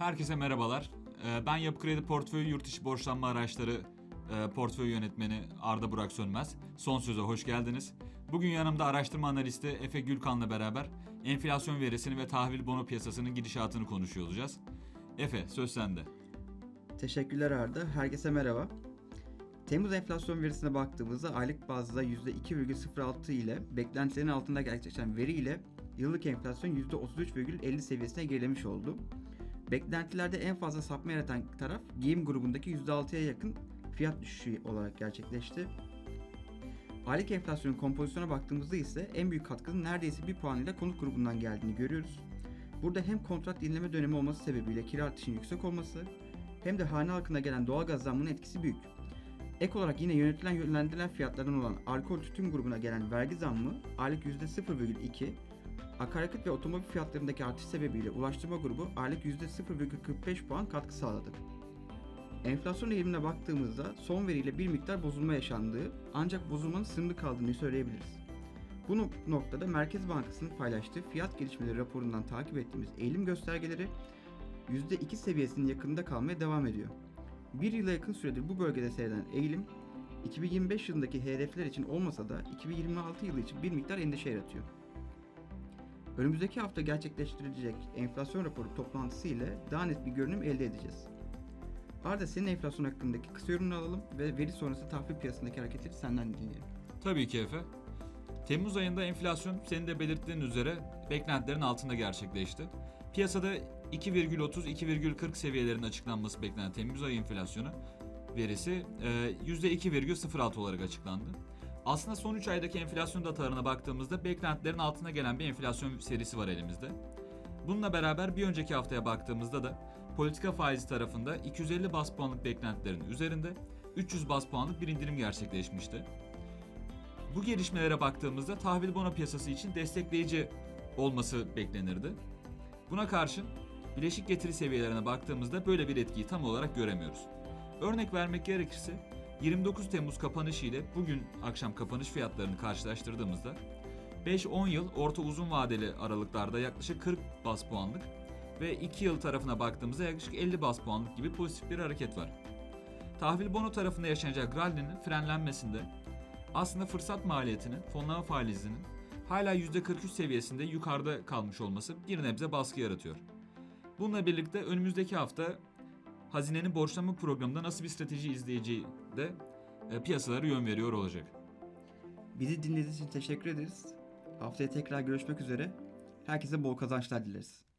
Herkese merhabalar. Ee, Ben Yapı Kredi Portföy Yurt Dışı Borçlanma Araçları e, Portföy Yönetmeni Arda Burak Sönmez. Son söze hoş geldiniz. Bugün yanımda araştırma analisti Efe Gülkan'la beraber enflasyon verisini ve tahvil bono piyasasının gidişatını konuşuyor olacağız. Efe söz sende. Teşekkürler Arda. Herkese merhaba. Temmuz enflasyon verisine baktığımızda aylık bazda %2,06 ile beklentilerin altında gerçekleşen veri ile yıllık enflasyon %33,50 seviyesine gerilemiş oldu. Beklentilerde en fazla sapma yaratan taraf giyim grubundaki %6'ya yakın fiyat düşüşü olarak gerçekleşti. Aylık enflasyonun kompozisyona baktığımızda ise en büyük katkının neredeyse bir puan ile konut grubundan geldiğini görüyoruz. Burada hem kontrat yenileme dönemi olması sebebiyle kira artışının yüksek olması hem de hane halkına gelen doğalgaz zammının etkisi büyük. Ek olarak yine yönetilen yönlendirilen fiyatlardan olan alkol tütün grubuna gelen vergi zammı aylık %0,2, akaryakıt ve otomobil fiyatlarındaki artış sebebiyle ulaştırma grubu aylık %0,45 puan katkı sağladı. Enflasyon eğilimine baktığımızda son veriyle bir miktar bozulma yaşandığı ancak bozulmanın sınırlı kaldığını söyleyebiliriz. Bu nok- noktada Merkez Bankası'nın paylaştığı fiyat gelişmeleri raporundan takip ettiğimiz eğilim göstergeleri %2 seviyesinin yakınında kalmaya devam ediyor. Bir yıla yakın süredir bu bölgede seyreden eğilim 2025 yılındaki hedefler için olmasa da 2026 yılı için bir miktar endişe yaratıyor. Önümüzdeki hafta gerçekleştirilecek enflasyon raporu toplantısı ile daha net bir görünüm elde edeceğiz. Arda senin enflasyon hakkındaki kısa yorumunu alalım ve veri sonrası tahvil piyasasındaki hareketleri senden dinleyelim. Tabii ki Efe. Temmuz ayında enflasyon senin de belirttiğin üzere beklentilerin altında gerçekleşti. Piyasada 2,30-2,40 seviyelerinin açıklanması beklenen Temmuz ayı enflasyonu verisi e, %2,06 olarak açıklandı. Aslında son 3 aydaki enflasyon datalarına baktığımızda beklentilerin altına gelen bir enflasyon serisi var elimizde. Bununla beraber bir önceki haftaya baktığımızda da politika faizi tarafında 250 bas puanlık beklentilerin üzerinde 300 bas puanlık bir indirim gerçekleşmişti. Bu gelişmelere baktığımızda tahvil bono piyasası için destekleyici olması beklenirdi. Buna karşın bileşik getiri seviyelerine baktığımızda böyle bir etkiyi tam olarak göremiyoruz. Örnek vermek gerekirse 29 Temmuz kapanışı ile bugün akşam kapanış fiyatlarını karşılaştırdığımızda 5-10 yıl orta uzun vadeli aralıklarda yaklaşık 40 bas puanlık ve 2 yıl tarafına baktığımızda yaklaşık 50 bas puanlık gibi pozitif bir hareket var. Tahvil bono tarafında yaşanacak rally'nin frenlenmesinde aslında fırsat maliyetinin, fonlama faizinin hala %43 seviyesinde yukarıda kalmış olması bir nebze baskı yaratıyor. Bununla birlikte önümüzdeki hafta hazinenin borçlanma programında nasıl bir strateji izleyeceği de e, piyasalara yön veriyor olacak. Bizi dinlediğiniz için teşekkür ederiz. Haftaya tekrar görüşmek üzere. Herkese bol kazançlar dileriz.